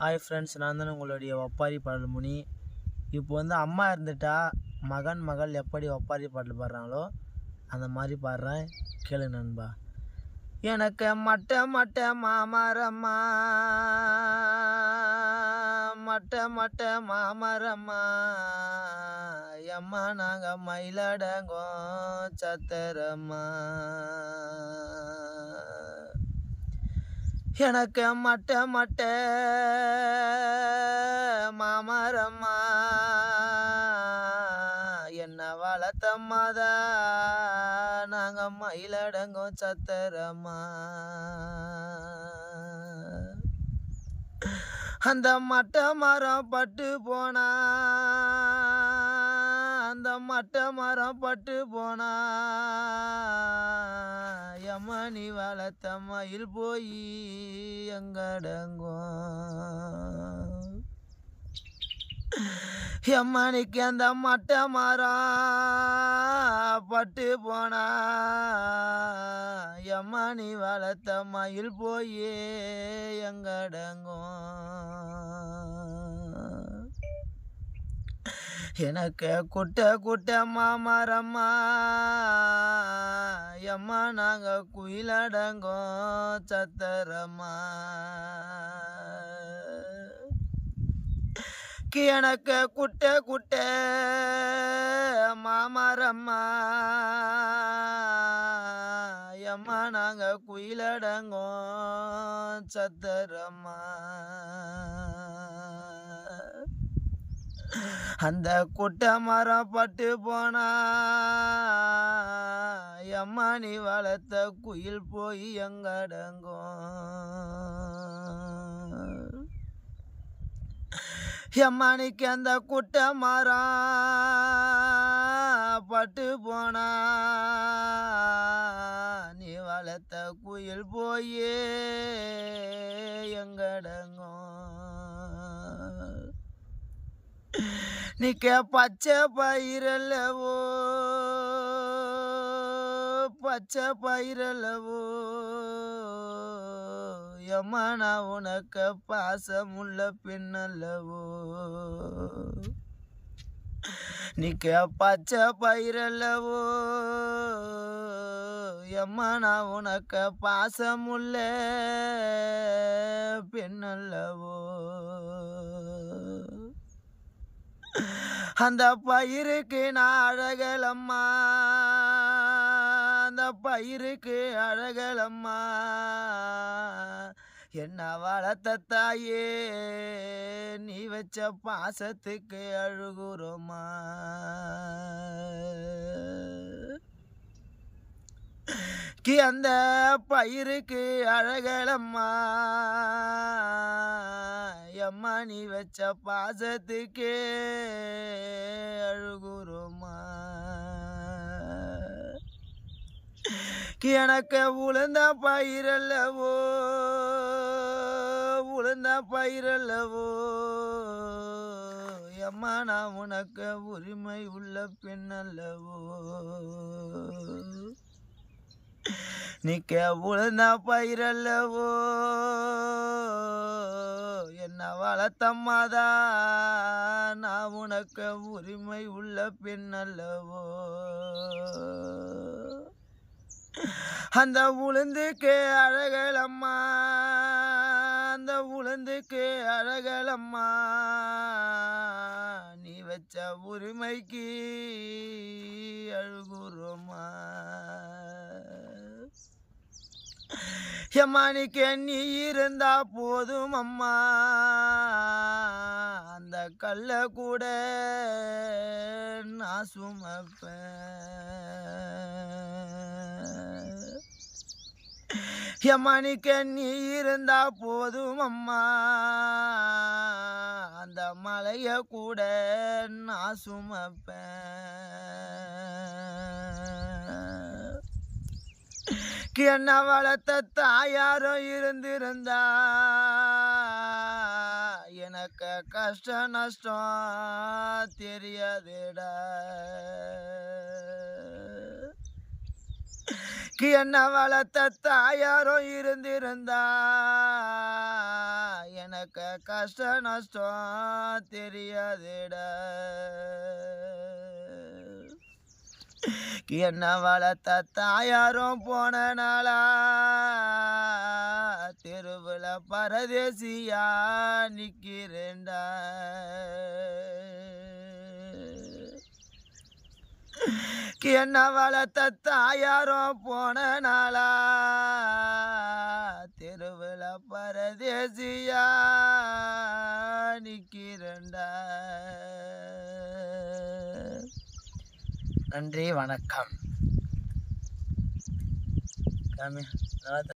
Hi friends நான் தான் உங்களுடைய ஒப்பாரி பாடல் முனி. இப்போ வந்து அம்மா இருந்துட்டா மகன் மகள் எப்படி ஒப்பாரி பாடல் பாடுறாங்களோ அந்த மாதிரி பாடுறேன். கேளு நண்பா. எனக்கு மட்ட மட்ட மாமரம்மா. மட்ட மட்ட மாமரம்மா. எம்மா நாங்கள் மயிலடங்கோ சத்தரம்மா. எனக்கு மட்ட மட்ட மாமரம்மா. என்ன வளர்த்தம்மாதா நாங்கள் மயிலடங்கும் சத்தரம்மா. அந்த மட்ட மரம் பட்டு போனா. அந்த மட்ட மரம் பட்டு போனா. யமனி நீ மயில் போய் எங்கடங்கும் எம்மணிக்கு அந்த மட்ட மரம் பட்டு போனா. எம்மணி வளர்த்த மயில் போயே எங்கடங்கும் எனக்கு குட்ட குட்ட மாமரம்மா எம்மா நாங்கள் குயிலடங்கோ சத்தரம்மா. எனக்கு குட்ட குட்ட மாமரம்மா எம்மா நாங்கள் குயிலடங்கோ சத்தரம்மா. அந்த குட்டை மரம் பட்டு போனா எம்மா நீ வளர்த்த குயில் போய் எங்கடங்கும்? எம்மானிக்கு அந்த குட்ட மரம் பட்டு போனா நீ வளர்த்த குயில் போய் எங்கடங்கும்? நிக்க பச்சை பயிரல்லவோ? பச்சை பயிரல்லவோ? எம்மனா உனக்கு பாசமுள்ள பின்னல்லவோ நிக்க பச்சை பயிரல்லவோ? எம்மனா உனக்கு பாசமுள்ள பெண்ணல்லவோ? அந்த பயிருக்கு நான் அழகலம்மா அந்த பயிருக்கு அழகலம்மா என்ன வளர்த்த தாயே நீ வச்ச பாசத்துக்கு அழுகுறோமா? கி அந்த பயிருக்கு அழகலம்மா. எம்மா நீ வச்ச பாசத்துக்கே அழுகுறோமா கி எனக்கு உளுந்த பயிரல்லவோ உளுந்த பயிரல்லவோ. எம்மா நான் உனக்கு உரிமை உள்ள பெண்ணல்லவோ. நிக்க உழுந்த பயிரல்லவோ? என்ன வளர்த்தம்மாதா? நான் உனக்கு உரிமை உள்ள பெண்ணல்லவோ? அந்த உளுந்துக்கு அழகலம்மா அந்த உளுந்துக்கு அழகலம்மா. நீ வச்ச உரிமைக்கு அழுகு எம்மானிக்கு நீ இருந்தா போதும் அம்மா. அந்த கல்ல கூட நான் சுமப்பேன். எம்மானிக்க நீ இருந்தா போதும் அம்மா. அந்த மலைய கூட நான் சுமப்பேன். என்ன வளர்த்த தாயாரோ இருந்திருந்தா. எனக்கு கஷ்ட நஷ்டம் தெரியாதுடா. என்ன வளர்த்த தாயாரும் இருந்திருந்தா. எனக்கு கஷ்ட நஷ்டம் தெரியாதுடா. என்ன வளர்த்த தாயாரும் போன நாளா? தெருவில் பரதேசியா நிற்கிறேண்டா என்ன வளர்த்த தாயாரும் போன நாளா? தெருவில் பரதேசியா நிற்கிறேண்டா நன்றி வணக்கம்.